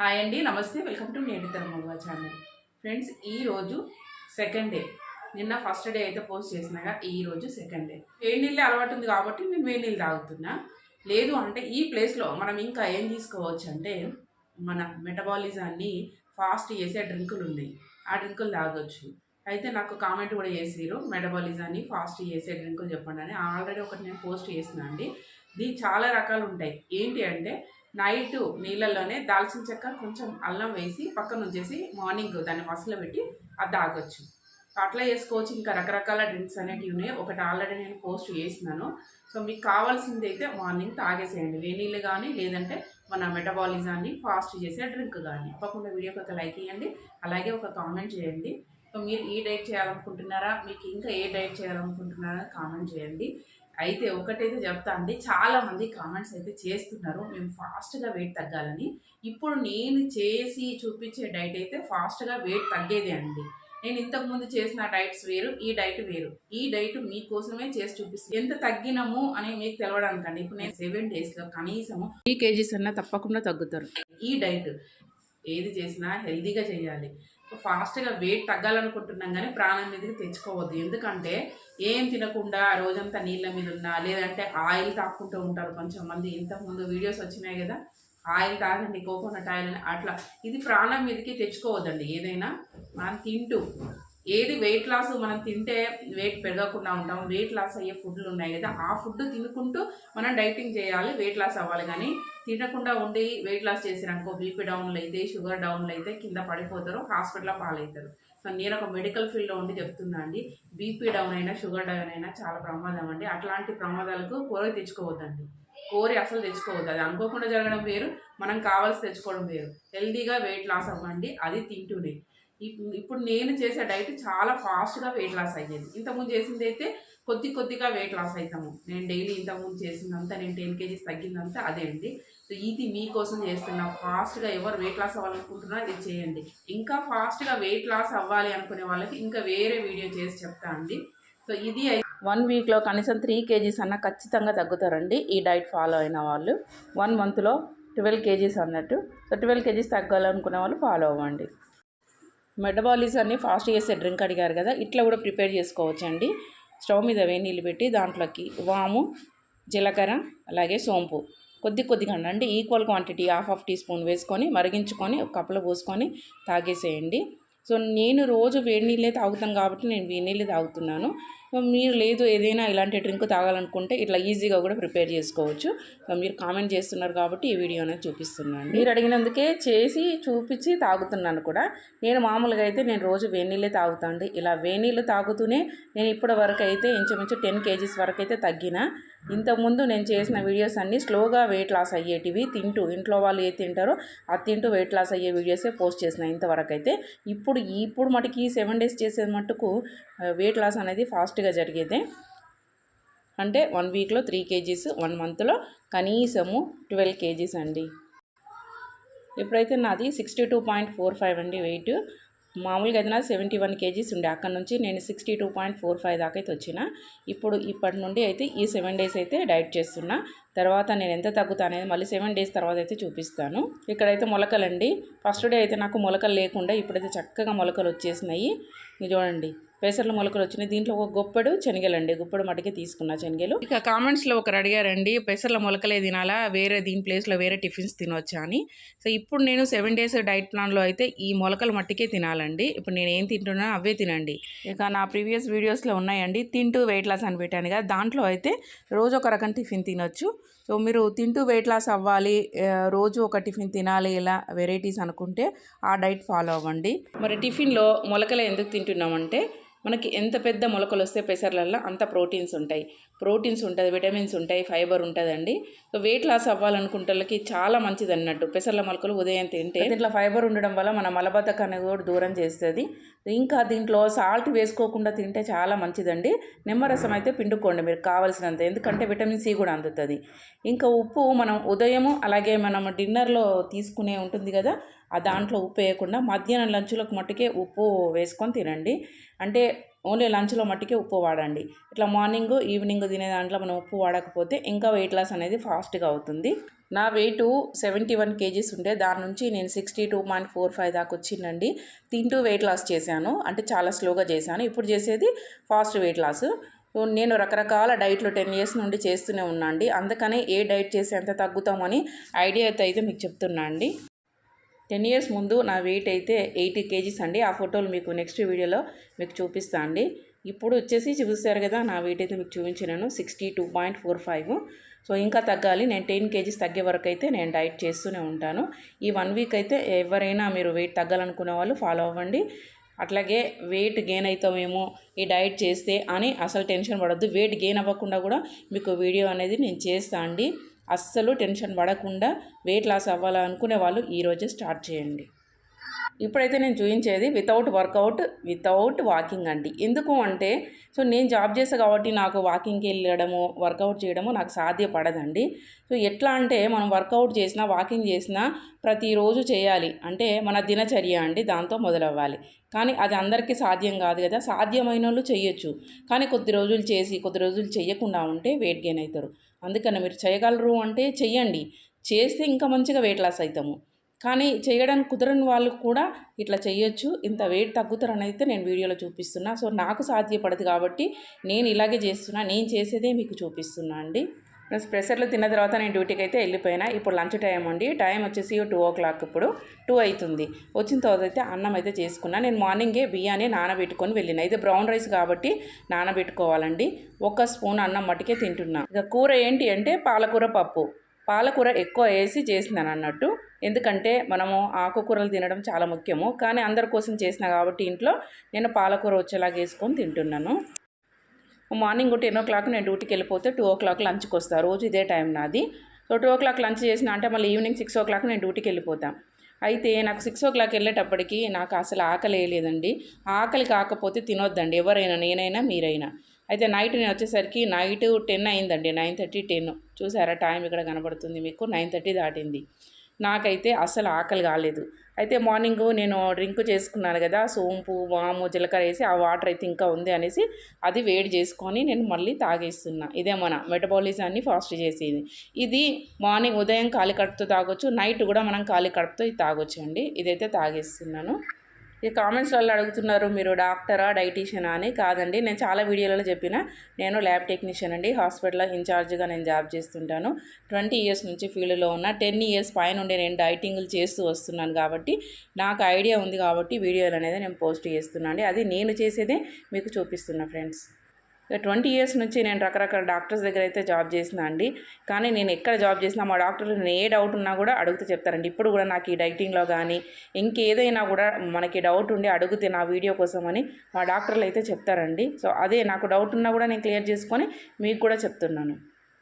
Hi అండి నమస్తే. Welcome to నేను మగవా ఛానల్. ఫ్రెండ్స్ ఈ రోజు సెకండ్ డే. నిన్న ఫస్ట్ డే అయితే పోస్ట్ చేసినాగా ఈ రోజు సెకండ్ డే. వేడి నీళ్ళే అలవాటు ఉంది కాబట్టి నేను వేడి నీళ్ళు తాగుతున్నా. లేదు అంటే ఈ ప్లేస్లో మనం ఇంకా ఏం తీసుకోవచ్చు అంటే మన మెటబాలిజాన్ని ఫాస్ట్ చేసే డ్రింకులు ఉన్నాయి. ఆ డ్రింకులు తాగొచ్చు. అయితే నాకు కామెంట్ కూడా చేసిరు మెటబాలిజాన్ని ఫాస్ట్ చేసే డ్రింకులు చెప్పండి అని. ఆల్రెడీ ఒకటి నేను పోస్ట్ చేసిన అండి. దీని చాలా రకాలు ఉంటాయి. ఏంటి అంటే నైట్ నీళ్ళల్లోనే దాల్చిన చెక్క కొంచెం అల్లం వేసి పక్కన ఉంచేసి మార్నింగ్ దాన్ని మసలు పెట్టి అది తాగొచ్చు. అట్లా చేసుకోవచ్చు. ఇంకా రకరకాల డ్రింక్స్ అనేటివి ఉన్నాయి. ఒకటి ఆల్రెడీ నేను పోస్ట్ చేసినాను. సో మీకు కావాల్సింది అయితే మార్నింగ్ తాగేసేయండి. వేనీళ్ళు కానీ లేదంటే మన మెటబాలిజాన్ని ఫాస్ట్ చేసే డ్రింక్ కానీ. తప్పకుండా వీడియోకి ఒక లైక్ ఇవ్వండి అలాగే ఒక కామెంట్ చేయండి. సో మీరు ఈ డైట్ చేయాలనుకుంటున్నారా? మీకు ఇంకా ఏ డైట్ చేయాలనుకుంటున్నారా? కామెంట్ చేయండి. అయితే ఒకటైతే చెప్తా అండి చాలా మంది కామెంట్స్ అయితే చేస్తున్నారు మేము ఫాస్ట్గా వెయిట్ తగ్గాలని. ఇప్పుడు నేను చేసి చూపించే డైట్ అయితే ఫాస్ట్గా వెయిట్ తగ్గేదే అండి. నేను ఇంతకుముందు చేసిన డైట్స్ వేరు ఈ డైట్ వేరు. ఈ డైట్ మీకోసమే చేసి చూపిస్తాను ఎంత తగ్గినాము అని మీకు తెలవడానికండి. ఇప్పుడు నేను సెవెన్ డేస్లో కనీసము త్రీ కేజీస్ అన్నా తప్పకుండా తగ్గుతారు. ఈ డైట్ ఏది చేసినా హెల్తీగా చేయాలి. ఫాస్ట్గా వెయిట్ తగ్గాలనుకుంటున్నాం కానీ ప్రాణం మీదకి తెచ్చుకోవద్దు. ఎందుకంటే ఏం తినకుండా ఆ రోజంతా నీళ్ళ మీద ఉన్నా లేదంటే ఆయిల్ తాక్కుంటూ ఉంటారు కొంచెం మంది ఇంతకుముందు వీడియోస్ వచ్చినాయి కదా ఆయిల్ తాగండి కోకోనట్ ఆయిల్ అని అట్లా. ఇది ప్రాణం మీదకి తెచ్చుకోవద్దండి. ఏదైనా మనం తింటూ ఏది వెయిట్ లాస్ మనం తింటే వెయిట్ పెరగకుండా ఉంటాం. వెయిట్ లాస్ అయ్యే ఫుడ్లు ఉన్నాయి కదా ఆ ఫుడ్ తినుకుంటూ మనం డైటింగ్ చేయాలి వెయిట్ లాస్ అవ్వాలి. కానీ తినకుండా ఉండి వెయిట్ లాస్ చేసిరనుకో బీపీ డౌన్లు అయితే షుగర్ డౌన్లు అయితే కింద పడిపోతారు హాస్పిటల్లో పాలవుతారు. సో నేను ఒక మెడికల్ ఫీల్డ్లో ఉండి చెప్తున్నా అండి బీపీ డౌన్ అయినా షుగర్ డౌన్ అయినా చాలా ప్రమాదం అండి. అట్లాంటి ప్రమాదాలకు కోరి తెచ్చుకోవద్దండి. కోరి అసలు తెచ్చుకోవద్దు. అది అనుకోకుండా జరగడం వేరు మనం కావాల్సి తెచ్చుకోవడం వేరు. హెల్దీగా వెయిట్ లాస్ అవ్వండి అది తింటూనే. ఇప్పుడు నేను చేసే డైట్ చాలా ఫాస్ట్గా వెయిట్ లాస్ అయ్యేది. ఇంతకుముందు చేసింది అయితే కొద్ది కొద్దిగా వెయిట్ లాస్ అవుతాము నేను డైలీ ఇంతకుముందు చేసిందంతా నేను టెన్ కేజీస్ తగ్గిందంతా అదే అండి. సో ఇది మీకోసం చేస్తున్నా. ఫాస్ట్గా ఎవరు వెయిట్ లాస్ అవ్వాలనుకుంటున్నా ఇది చేయండి. ఇంకా ఫాస్ట్గా వెయిట్ లాస్ అవ్వాలి అనుకునే వాళ్ళకి ఇంకా వేరే వీడియో చేసి చెప్తా అండి. సో ఇది వన్ వీక్లో కనీసం త్రీ కేజీస్ అన్న ఖచ్చితంగా తగ్గుతారండి ఈ డైట్ ఫాలో అయిన వాళ్ళు. వన్ మంత్లో ట్వెల్వ్ కేజీస్ అన్నట్టు. సో ట్వెల్వ్ కేజీస్ తగ్గాలనుకునే వాళ్ళు ఫాలో అవ్వండి. మెటబాలిజాన్ని ఫాస్ట్ చేసే డ్రింక్ అడిగారు కదా ఇట్లా కూడా ప్రిపేర్ చేసుకోవచ్చండి. స్టవ్ మీద వేడి నీళ్ళు పెట్టి దాంట్లోకి వాము జీలకర్ర అలాగే సోంపు. కొద్ది కొద్దిగా అండి equal quantity half half teaspoon వేసుకొని మరిగించుకొని ఒక కప్పులో పోసుకొని తాగేసేయండి. సో నేను రోజు వేడి నీళ్ళే తాగుతాను కాబట్టి నేను వేడి నీళ్ళే తాగుతున్నాను. మీరు లేదు ఏదైనా ఇలాంటి డ్రింక్ తాగాలనుకుంటే ఇట్లా ఈజీగా కూడా ప్రిపేర్ చేసుకోవచ్చు. మీరు కామెంట్ చేస్తున్నారు కాబట్టి ఈ వీడియో అనేది చూపిస్తున్నాను. మీరు అడిగినందుకే చేసి చూపించి తాగుతున్నాను కూడా. నేను మామూలుగా అయితే నేను రోజు వేడి నీళ్ళే తాగుతాండి. ఇలా వేడి నీళ్ళు తాగుతూనే నేను ఇప్పటి వరకు అయితే ఇంచుమించు టెన్ కేజీస్ వరకు అయితే తగ్గిన. ఇంతకుముందు నేను చేసిన వీడియోస్ అన్నీ స్లోగా వెయిట్ లాస్ అయ్యేటివి తింటూ ఇంట్లో వాళ్ళు ఏ తింటారో అది తింటూ వెయిట్ లాస్ అయ్యే వీడియోసే పోస్ట్ చేసిన ఇంతవరకు అయితే ఇప్పుడు ఇప్పుడు మటుకి సెవెన్ డేస్ చేసే మటుకు వెయిట్ లాస్ అనేది ఫాస్ట్ ఫాస్ట్గా జరిగేదే అంటే వన్ వీక్లో త్రీ కేజీస్ వన్ మంత్లో కనీసము ట్వెల్వ్ కేజీస్ అండి. ఇప్పుడైతే నాది sixty two point four five అండి వెయిట్ మామూలుగా అయితే నా సెవెంటీ వన్ కేజీస్ ఉండే. అక్కడ నుంచి నేను sixty two point four five దాకా అయితే వచ్చిన. ఇప్పుడు ఇప్పటి నుండి అయితే ఈ సెవెన్ డేస్ అయితే డైట్ చేస్తున్నా. తర్వాత నేను ఎంత తగ్గుతా అనేది మళ్ళీ సెవెన్ డేస్ తర్వాత అయితే చూపిస్తాను. ఇక్కడైతే మొలకలండి. ఫస్ట్ డే అయితే నాకు మొలకలు లేకుండా ఇప్పుడైతే చక్కగా మొలకలు వచ్చేసినాయి. ఇది చూడండి. పెసర్ల మొలకలు వచ్చినాయి. దీంట్లో ఒక గొప్పడు శనగలండి. గుప్పడు మటుకే తీసుకున్న శనగలు. ఇక కామెంట్స్లో ఒకరు అడిగారండి పెసర్ల మొలకలే తినాలా? వేరే దీని ప్లేస్లో వేరే టిఫిన్స్ తినొచ్చా? అని. సో ఇప్పుడు నేను సెవెన్ డేస్ డైట్ ప్లాన్లో అయితే ఈ మొలకలు మట్టికే తినాలండి. ఇప్పుడు నేను ఏం తింటున్నా అవే తినండి. ఇక నా ప్రీవియస్ వీడియోస్లో ఉన్నాయండి. తింటూ వెయిట్ లాస్ అని పెట్టాను కదా. దాంట్లో అయితే రోజు ఒక రకం టిఫిన్ తినొచ్చు. సో మీరు తింటూ వెయిట్ లాస్ అవ్వాలి రోజు ఒక టిఫిన్ తినాలి ఇలా వెరైటీస్ అనుకుంటే ఆ డైట్ ఫాలో అవ్వండి. మరి టిఫిన్లో మొలకలు ఎందుకు తింటున్నామంటే మనకి ఎంత పెద్ద మొలకలు వస్తే పెసర్లలో అంత ప్రోటీన్స్ ఉంటాయి. ప్రోటీన్స్ ఉంటుంది విటమిన్స్ ఉంటాయి ఫైబర్ ఉంటుందండి. సో వెయిట్ లాస్ అవ్వాలనుకుంటే వాళ్ళకి చాలా మంచిది అన్నట్టు. పెసర్ల మొలకలు ఉదయం తింటే దీంట్లో ఫైబర్ ఉండడం వల్ల మన మలబద్ధకాన్ని కూడా దూరం చేస్తుంది. ఇంకా దీంట్లో సాల్ట్ వేసుకోకుండా తింటే చాలా మంచిదండి. నిమ్మరసం అయితే పిండుకోండి మీరు కావాల్సినంత ఎందుకంటే విటమిన్ సి కూడా అందుతుంది. ఇంకా ఉప్పు మనం ఉదయము అలాగే మనం డిన్నర్లో తీసుకునే ఉంటుంది కదా దాంట్లో ఉప్పు వేయకుండా మధ్యాహ్నం లంచ్లోకి మట్టుకే ఉప్పు వేసుకొని తినండి. అంటే ఓన్లీ లంచ్లో మట్టుకే ఉప్పు వాడండి. ఇట్లా మార్నింగ్ ఈవినింగ్ తినే దాంట్లో మనం ఉప్పు వాడకపోతే ఇంకా వెయిట్ లాస్ అనేది ఫాస్ట్గా అవుతుంది. నా వెయిట్ సెవెంటీ వన్ కేజీస్ ఉండే. దాని నుంచి నేను sixty two point four five దాకా వచ్చిందండి. తింటూ వెయిట్ లాస్ చేశాను. అంటే చాలా స్లోగా చేశాను. ఇప్పుడు చేసేది ఫాస్ట్ వెయిట్ లాస్. నేను రకరకాల డైట్లు టెన్ ఇయర్స్ నుండి చేస్తూనే ఉన్నా అండి అందుకనే ఏ డైట్ చేసి ఎంత తగ్గుతామని ఐడియా అయితే అయితే మీకు చెప్తున్నా అండి టెన్ ఇయర్స్ ముందు నా వెయిట్ అయితే ఎయిటీ కేజీస్ అండి. ఆ ఫోటోలు మీకు నెక్స్ట్ వీడియోలో మీకు చూపిస్తా అండి. ఇప్పుడు వచ్చేసి చూస్తారు కదా నా వెయిట్ అయితే మీకు చూపించినాను. Sixty two point four five so ఇంకా తగ్గాలి. నేను టెన్ కేజీస్ తగ్గే వరకు అయితే నేను డైట్ చేస్తూనే ఉంటాను. ఈ వన్ వీక్ అయితే ఎవరైనా మీరు వెయిట్ తగ్గాలనుకునే వాళ్ళు ఫాలో అవ్వండి. అట్లాగే వెయిట్ గెయిన్ అవుతామేమో ఈ డైట్ చేస్తే అని అసలు టెన్షన్ పడద్దు. వెయిట్ గెయిన్ అవ్వకుండా కూడా మీకు వీడియో అనేది నేను చేస్తా అండి. అస్సలు టెన్షన్ పడకుండా వెయిట్ లాస్ అవ్వాలనుకునే వాళ్ళు ఈరోజే స్టార్ట్ చేయండి. ఇప్పుడైతే నేను చూపించేది వితౌట్ వర్కౌట్ వితౌట్ వాకింగ్ అండి. ఎందుకు అంటే సో నేను జాబ్ చేసా కాబట్టి నాకు వాకింగ్కి వెళ్ళడము వర్కౌట్ చేయడము నాకు సాధ్యపడదండి. సో ఎట్లా అంటే మనం వర్కౌట్ చేసినా వాకింగ్ చేసినా ప్రతిరోజు చేయాలి. అంటే మన దినచర్య అండి దాంతో మొదలవ్వాలి. కానీ అది అందరికీ సాధ్యం కాదు కదా. సాధ్యమైన వాళ్ళు చేయొచ్చు కానీ కొద్ది రోజులు చేసి కొద్ది రోజులు చేయకుండా ఉంటే వెయిట్ గెయిన్ అవుతారు అందుకని మీరు చేయగలరు అంటే చెయ్యండి. చేస్తే ఇంకా మంచిగా వెయిట్ లాస్ అవుతాము కానీ చేయడానికి కుదరని వాళ్ళు కూడా ఇట్లా చేయొచ్చు ఇంత వెయిట్ తగ్గుతారని అయితే నేను వీడియోలో చూపిస్తున్నా. సో నాకు సాధ్యపడదు కాబట్టి నేను ఇలాగే చేస్తున్నా. నేను చేసేదే మీకు చూపిస్తున్నా అండి. ఫ్రెండ్స్ ప్రెషర్లు తిన్న తర్వాత నేను డ్యూటీకి అయితే వెళ్ళిపోయినా. ఇప్పుడు లంచ్ టైం ఉండి టైం వచ్చేసి టూ ఓ క్లాక్ ఇప్పుడు టూ అవుతుంది వచ్చిన తర్వాత అయితే అన్నం అయితే చేసుకున్నా. నేను మార్నింగే బియ్యాన్ని నానబెట్టుకొని వెళ్ళిన. ఇది బ్రౌన్ రైస్ కాబట్టి నానబెట్టుకోవాలండి. ఒక స్పూన్ అన్నం మట్టుకే తింటున్నా. ఇక కూర ఏంటి అంటే పాలకూర పప్పు. పాలకూర ఎక్కువ వేసి చేసినాను అన్నట్టు. ఎందుకంటే మనము ఆకుకూరలు తినడం చాలా ముఖ్యము. కానీ అందరి కోసం చేసిన కాబట్టి ఇంట్లో నేను పాలకూర వచ్చేలాగా వేసుకొని తింటున్నాను. మార్నింగ్ టెన్ ఓ క్లాక్ నేను డ్యూటీకి వెళ్ళిపోతే టూ ఓ క్లాక్ లంచ్కి వస్తాను రోజు ఇదే టైం నాది. So two o'clock lunch చేసిన అంటే మళ్ళీ ఈవినింగ్ సిక్స్ ఓ క్లాక్ నేను డ్యూటీకి వెళ్ళిపోతాను అయితే నాకు సిక్స్ ఓ క్లాక్ వెళ్ళేటప్పటికి నాకు అసలు ఆకలి వేయలేదండి. ఆకలి కాకపోతే తినొద్దండి. ఎవరైనా నేనైనా మీరైనా. అయితే నైట్ నేను వచ్చేసరికి నైట్ టెన్ అయిందండి. Nine thirty ten. చూసారా టైం ఇక్కడ కనబడుతుంది మీకు? నైన్ థర్టీ దాటింది. నాకైతే అసలు ఆకలి కాలేదు. అయితే మార్నింగ్ నేను డ్రింక్ చేసుకున్నాను కదా సోంపు వాము జీలకర్ర వేసి ఆ వాటర్ అయితే ఇంకా ఉంది అనేసి అది వేడి చేసుకొని నేను మళ్ళీ తాగేస్తున్నా. ఇదే మన మెటబాలిజాన్ని ఫాస్ట్ చేసేది. ఇది మార్నింగ్ ఉదయం ఖాళీ కడుపుతో తాగొచ్చు నైట్ కూడా మనం ఖాళీ కడుపుతో ఇది తాగొచ్చు అండి ఇదైతే తాగేస్తున్నాను. ఈ కామెంట్స్లలో అడుగుతున్నారు మీరు డాక్టరా డైటీషియనా అని. కాదండి నేను చాలా వీడియోలలో చెప్పిన నేను ల్యాబ్ టెక్నీషియన్ అండి. హాస్పిటల్లో ఇన్ఛార్జ్గా నేను జాబ్ చేస్తుంటాను. ట్వంటీ ఇయర్స్ నుంచి ఫీల్డ్లో ఉన్న టెన్ ఇయర్స్ పైన ఉండే నేను డైటింగ్లు చేస్తూ వస్తున్నాను కాబట్టి నాకు ఐడియా ఉంది కాబట్టి వీడియోలు అనేది నేను పోస్ట్ చేస్తున్నాను అండి. అది నేను చేసేదే మీకు చూపిస్తున్నా ఫ్రెండ్స్. ట్వంటీ ఇయర్స్ నుంచి నేను రకరకాల డాక్టర్స్ దగ్గర అయితే జాబ్ చేసిన అండి. కానీ నేను ఎక్కడ జాబ్ చేసినా మా డాక్టర్లు నేను ఏ డౌట్ ఉన్నా కూడా అడుగుతూ చెప్తారండి. ఇప్పుడు కూడా నాకు ఈ డైటింగ్లో కానీ ఇంకేదైనా కూడా మనకి డౌట్ ఉండి అడిగితే నా వీడియో కోసం అని మా డాక్టర్లు అయితే చెప్తారండి. సో అదే నాకు డౌట్ ఉన్నా కూడా నేను క్లియర్ చేసుకొని మీకు కూడా చెప్తున్నాను.